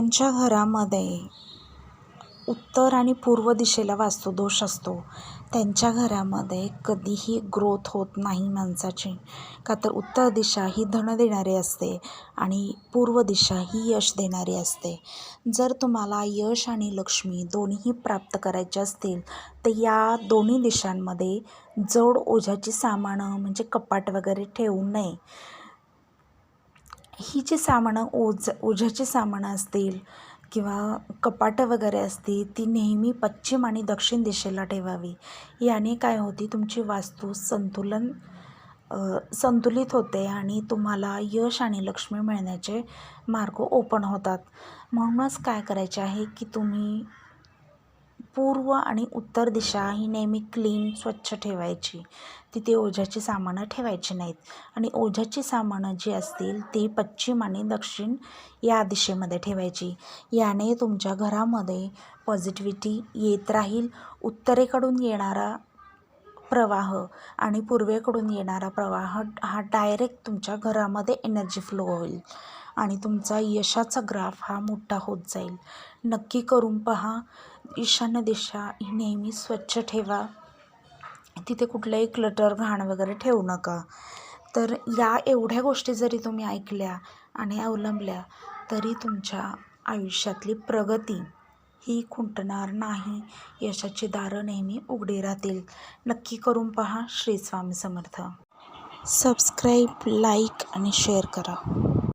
ज्यांच्या घरामध्ये उत्तर आणि पूर्व दिशेला वास्तुदोष असतो. त्यांच्या घरामध्ये कधीही ग्रोथ होत नाही माणसाची. का तर उत्तर दिशा ही धन देणारी असते आणि पूर्व दिशा ही यश देणारी असते. जर तुम्हाला यश आणि लक्ष्मी दोन्हीही प्राप्त करायचे असतील तर या दोन्ही दिशांमध्ये जड ओझ्याची सामानं म्हणजे कपाट वगैरे ठेवू नये. ही जी सामानं ओझ ओझ्याची सामानं असतील किंवा कपाटं वगैरे असतील ती नेहमी पश्चिम आणि दक्षिण दिशेला ठेवावी. याने काय होती तुमची वास्तू संतुलन संतुलित होते आणि तुम्हाला यश आणि लक्ष्मी मिळण्याचे मार्ग ओपन होतात. म्हणूनच काय करायचे आहे की तुम्ही पूर्व आणि उत्तर दिशा ही नेहमी क्लीन स्वच्छ ठेवायची. तिथे ओझ्याची सामानं ठेवायची नाहीत. आणि ओझ्याची सामानं जी असतील ती पश्चिम आणि दक्षिण या दिशेमध्ये ठेवायची. याने तुमच्या घरामध्ये पॉझिटिव्हिटी येत राहील. उत्तरेकडून येणारा प्रवाह आणि पूर्वेकडून येणारा प्रवाह हा डायरेक्ट तुमच्या घरामध्ये एनर्जी फ्लो होईल आणि तुमचा यशाचा ग्राफ हा मोठा होत जाईल. नक्की करून पहा. ईशान्य दिशा ही नेहमी स्वच्छ ठेवा. तिथे कुठलंही क्लटर घाण वगैरे ठेवू नका. तर या एवढ्या गोष्टी जरी तुम्ही ऐकल्या आणि अवलंबल्या तरी तुमच्या आयुष्यातली प्रगती ही खुंटणार नाही. यशाची दारं नेहमी उघडी राहतील. नक्की करून पहा श्री स्वामी समर्थ. सबस्क्राईब लाईक आणि शेअर करा.